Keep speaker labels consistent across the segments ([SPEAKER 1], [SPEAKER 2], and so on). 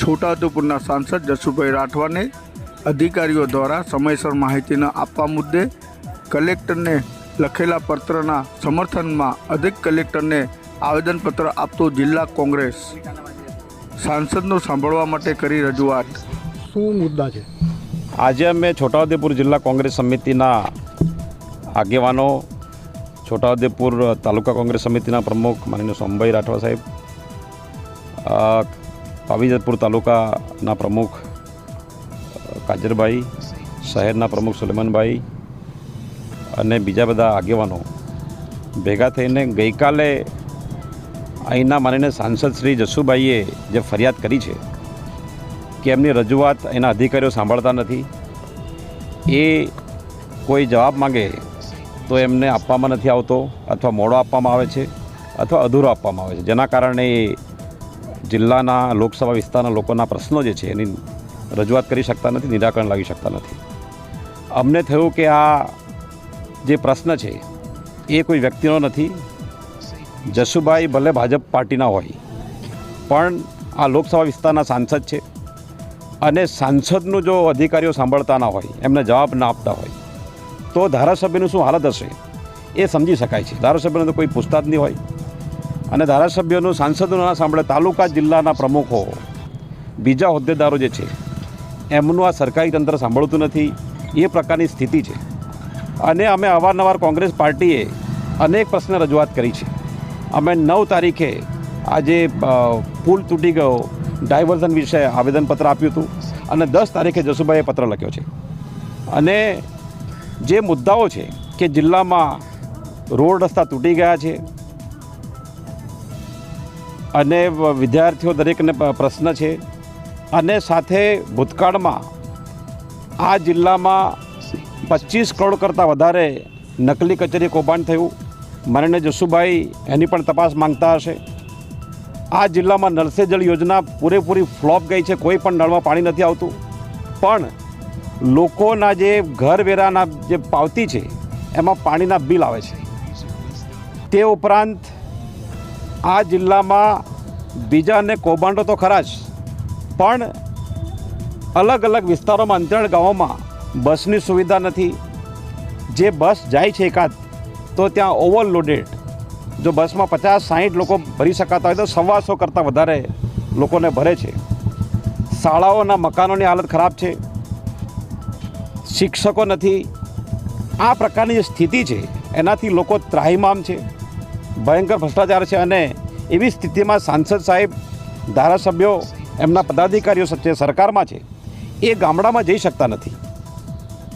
[SPEAKER 1] છોટાઉદેપુરના સાંસદ જશુભાઈ રાઠવાને અધિકારીઓ દ્વારા સમયસર માહિતી ન આપવા મુદ્દે કલેક્ટરને લખેલા પત્રના સમર્થનમાં અધિક કલેક્ટરને આવેદનપત્ર આપતો જિલ્લા કોંગ્રેસ. સાંસદનું સાંભળવા માટે કરી રજૂઆત.
[SPEAKER 2] શું મુદ્દા છે?
[SPEAKER 3] આજે અમે છોટાઉદેપુર જિલ્લા કોંગ્રેસ સમિતિના આગેવાનો છોટાઉદેપુર તાલુકા કોંગ્રેસ સમિતિના પ્રમુખ માનનીય સોમભાઈ રાઠવા સાહેબ પાવીજતપુર તાલુકાના પ્રમુખ કાજરભાઈ, શહેરના પ્રમુખ સુલેમાનભાઈ અને બીજા બધા આગેવાનો ભેગા થઈને ગઈકાલે અહીંના માનીને સાંસદ શ્રી જસુભાઈએ જે ફરિયાદ કરી છે કે એમની રજૂઆત એના અધિકારીઓ સાંભળતા નથી, એ કોઈ જવાબ માગે તો એમને આપવામાં નથી આવતો અથવા મોડો આપવામાં આવે છે અથવા અધૂરો આપવામાં આવે છે. જેના કારણે એ જિલ્લાના લોકસભા વિસ્તારના લોકોના પ્રશ્નો જે છે એની રજૂઆત કરી શકતા નથી, નિરાકરણ લાવી શકતા નથી. અમને થયું કે આ જે પ્રશ્ન છે, એ કોઈ વ્યક્તિનો નથી. જશુભાઈ ભલે ભાજપ પાર્ટીના હોય, પણ આ લોકસભા વિસ્તારના સાંસદ છે અને સાંસદનું જો અધિકારીઓ સાંભળતા ના હોય, એમને જવાબ ના આપતા હોય, તો ધારાસભ્યનું શું હાલત હશે, એ સમજી શકાય છે. ધારાસભ્યને તો કોઈ પૂછતા જ નહીં હોય. અને ધારાસભ્યોનું સાંસદોનું સાંભળે તાલુકા જિલ્લાના પ્રમુખો. બીજા હોદ્દેદારો જે છે, એમનું આ સરકારી તંત્ર સાંભળતું નથી. એ પ્રકારની સ્થિતિ છે. અને અમે અવારનવાર કોંગ્રેસ પાર્ટીએ અનેક પ્રશ્ન રજૂઆત કરી છે. અમે નવ તારીખે આજે પુલ તૂટી ગયો. ડાયવર્ઝન વિશે આવેદનપત્ર આપ્યું હતું. અને દસ તારીખે જસુભાઈએ પત્ર લખ્યો છે. અને જે મુદ્દાઓ છે કે જિલ્લામાં રોડ રસ્તા તૂટી ગયા છે અને વિદ્યાર્થીઓ દરેકને પ્રશ્ન છે. અને સાથે ભૂતકાળમાં આ જિલ્લામાં પચીસ કરોડ કરતાં વધારે નકલી કચેરી કૌભાંડ થયું. મરણ્ય જસુભાઈ એની પણ તપાસ માંગતા હશે. આ જિલ્લામાં નળસે જળ યોજના પૂરેપૂરી ફ્લોપ ગઈ છે. કોઈ પણ નળમાં પાણી નથી આવતું. પણ લોકોના જે ઘર વેરાના જે પાવતી છે, એમાં પાણીના બિલ આવે છે. તે ઉપરાંત આ જિલ્લામાં બીજા અને કૌભાંડો તો ખરા જ. પણ અલગ અલગ વિસ્તારોમાં અંતરાળ ગામોમાં બસની સુવિધા નથી. જે બસ જાય છે એકાદ, તો ત્યાં ઓવરલોડેડ જો બસમાં પચાસ, સાહીઠ લોકો ભરી શકાતા હોય તો સવાસો કરતાં વધારે લોકોને ભરે છે. શાળાઓના મકાનોની હાલત ખરાબ છે. શિક્ષકો નથી. આ પ્રકારની જે સ્થિતિ છે, એનાથી લોકો ત્રાહિમામ છે. ભયંકર ભ્રષ્ટાચાર છે અને એવી સ્થિતિમાં સાંસદ સાહેબ, ધારાસભ્યો, એમના પદાધિકારીઓ છે સરકારમાં છે, એ ગામડામાં જઈ શકતા નથી.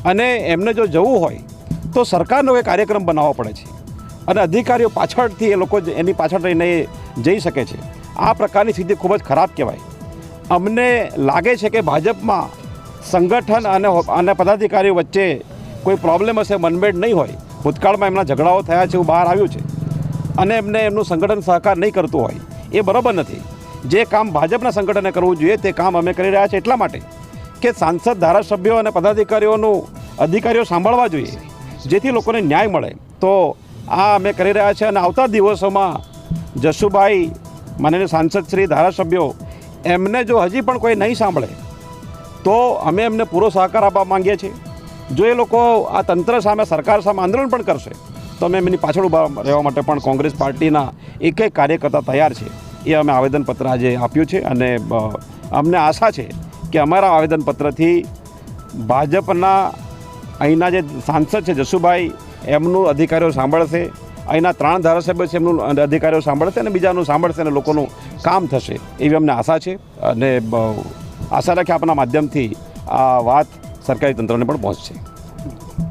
[SPEAKER 3] અને એમને જો જવું હોય, તો સરકારનો એ કાર્યક્રમ બનાવવો પડે છે. અને અધિકારીઓ પાછળથી એ લોકો એની પાછળ રહીને જઈ શકે છે. આ પ્રકારની સ્થિતિ ખૂબ જ ખરાબ કહેવાય. અમને લાગે છે કે ભાજપમાં સંગઠન અને અને પદાધિકારીઓ વચ્ચે કોઈ પ્રોબ્લેમ હશે મનમેડ નહીં હોય. ભૂતકાળમાં એમના ઝઘડાઓ થયા છે, એવું બહાર આવ્યું છે. અને એમને એમનું સંગઠન સહકાર નહીં કરતું હોય, એ બરાબર નથી. જે કામ ભાજપના સંગઠને કરવું જોઈએ, તે કામ અમે કરી રહ્યા છીએ એટલા માટે કે સાંસદ, ધારાસભ્યો અને પદાધિકારીઓનું અધિકારીઓ સાંભળવા જોઈએ, જેથી લોકોને ન્યાય મળે. તો આ અમે કરી રહ્યા છીએ અને આવતા દિવસોમાં જશુભાઈ માનનીય સાંસદ શ્રી, ધારાસભ્યો, એમને જો હજી પણ કોઈ નહીં સાંભળે, તો અમે એમને પૂરો સહકાર આપવા માંગીએ છીએ. જો એ લોકો આ તંત્ર સામે, સરકાર સામે આંદોલન પણ કરશે તો અમે એમની પાછળ ઊભા રહેવા માટે પણ કોંગ્રેસ પાર્ટીના એક કાર્યકર્તા તૈયાર છે. એ અમે આવેદનપત્ર આજે આપ્યું છે અને અમને આશા છે કે અમારા આવેદનપત્રથી ભાજપના અહીંના જે સાંસદ છે જસુભાઈ, એમનું અધિકારીઓ સાંભળશે. અહીંના ત્રણ ધારાસભ્યો છે એમનું અધિકારીઓ સાંભળશે અને બીજાનું સાંભળશે અને લોકોનું કામ થશે. એવી અમને આશા છે અને આશા રાખી આપણા માધ્યમથી આ વાત સરકારી તંત્રને પણ પહોંચશે.